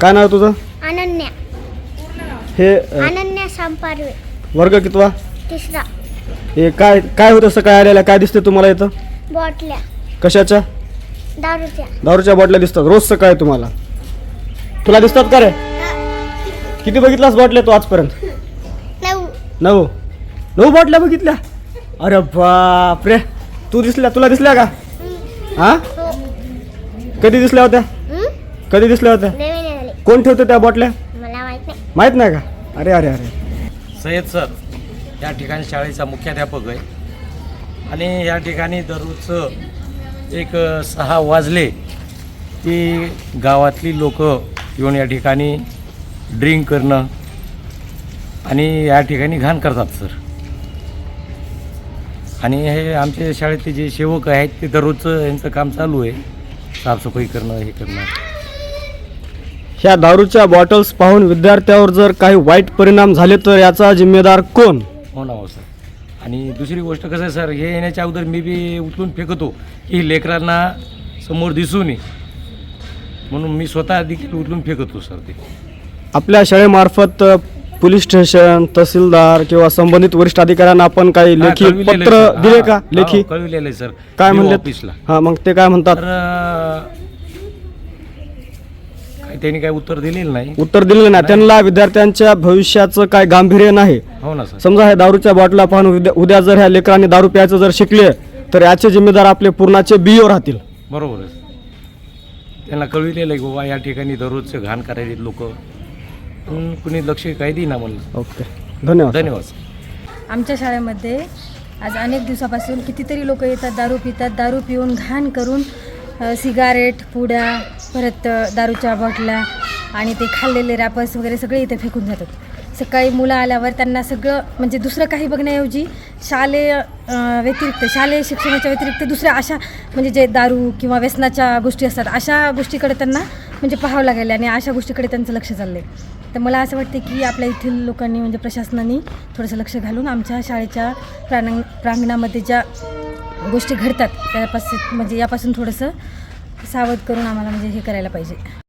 काय नाव तुझं? अनन्या. हे अ, अनन्या सांपारवे. वर्ग कितवा? तिसरा. हे काय काय होतं सकाळी आलेला काय दिसते तुम्हाला इथं? बॉटल्या. कशाच्या? दारूच्या. दारूच्या बाटल्या दिसतात. रोज सकाळी तुम्हाला. तुला दिसतात का रे? किती बघितलास बाटल्या तू आजपर्यंत? नऊ. नऊ. नऊ बाटल्या बघितल्या? अरे बाप रे. तू दिसल्या तुला दिसल्या का? हा? हो. कधी दिसल्या होत्या? हं? कधी दिसल्या होत्या? कोण ठेवते त्या बाटल्या? मला माहीत नाही. माहीत नाही का? अरे अरे अरे. सय्यद सर या ठिकाणी शाळेचा मुख्याध्यापक आहे. आणि या ठिकाणी दररोजचं एक सहा वाजले की गावातली लोक येऊन या ठिकाणी ड्रिंक करणं आणि या ठिकाणी घाण करतात सर. आणि हे आमच्या शाळेतले जे सेवक आहेत ते दररोजचं यांचं काम चालू आहे. साफसफाई करणं हे करणं. ह्या दारूच्या बॉटल्स पाहून विद्यार्थ्यावर जर काही वाईट परिणाम झाले तर याचा जिम्मेदार कोण? हो ना हो सर. आणि दुसरी गोष्ट कसं आहे सर हे येण्याच्या अगोदर मी बी उचलून फेकतो की लेकरांना समोर दिसू नये. म्हणून मी स्वतः देखील उचलून फेकतो सर ते. आपल्या शाळेमार्फत पोलीस स्टेशन तहसीलदार किंवा संबंधित वरिष्ठ अधिकाऱ्यांना आपण काही लेखी पत्र. दिले का? लेखी? कळविलेलं आहे सर. काय म्हणले? ऑफिसला हा मग ते काय म्हणतात? तर त्यांनी काही उत्तर दिलेलं नाही. उत्तर दिलेलं नाही. त्यांना विद्यार्थ्यांच्या भविष्याचं काय गांभीर्य नाही. हो ना सर. समजा हे दारूच्या बॉटला पाहून उद्या उद्या जर ह्या लेकरांनी दारू प्यायचं जर शिकले तर याचे जिम्मेदार आपले पूर्णाचे बीओ राहतील. बरोबर आहे त्यांना कळविलेलं आहे की बाबा या ठिकाणी दररोजचे घाण करायचे लोक. कुणी लक्ष काही देईना म्हणलं. ओके. धन्यवाद. धन्यवाद सर. आमच्या शाळेमध्ये आज अनेक दिवसापासून कितीतरी लोक येतात दारू पितात. दारू पिऊन घाण करून अ, सिगारेट पुड्या परत दारूच्या बॉटल्या आणि ते खाल्लेले रॅपर्स वगैरे सगळे इथे फेकून जातात. सकाळी मुलं आल्यावर त्यांना सगळं म्हणजे दुसरं काही बघण्याऐवजी शालेय व्यतिरिक्त शालेय शिक्षणाच्या व्यतिरिक्त दुसऱ्या अशा म्हणजे जे दारू किंवा व्यसनाच्या गोष्टी असतात अशा गोष्टीकडे त्यांना म्हणजे पाहावं लागेल आणि अशा गोष्टीकडे त्यांचं लक्ष चाललं आहे तर मला असं वाटतं की आपल्या येथील लोकांनी म्हणजे प्रशासनाने थोडंसं लक्ष घालून आमच्या शाळेच्या प्रांगण प्रांगणामध्ये ज्या गोष्टी घडतात त्यापासून म्हणजे यापासून थोडंसं सावध करून आम्हाला म्हणजे हे करायला पाहिजे.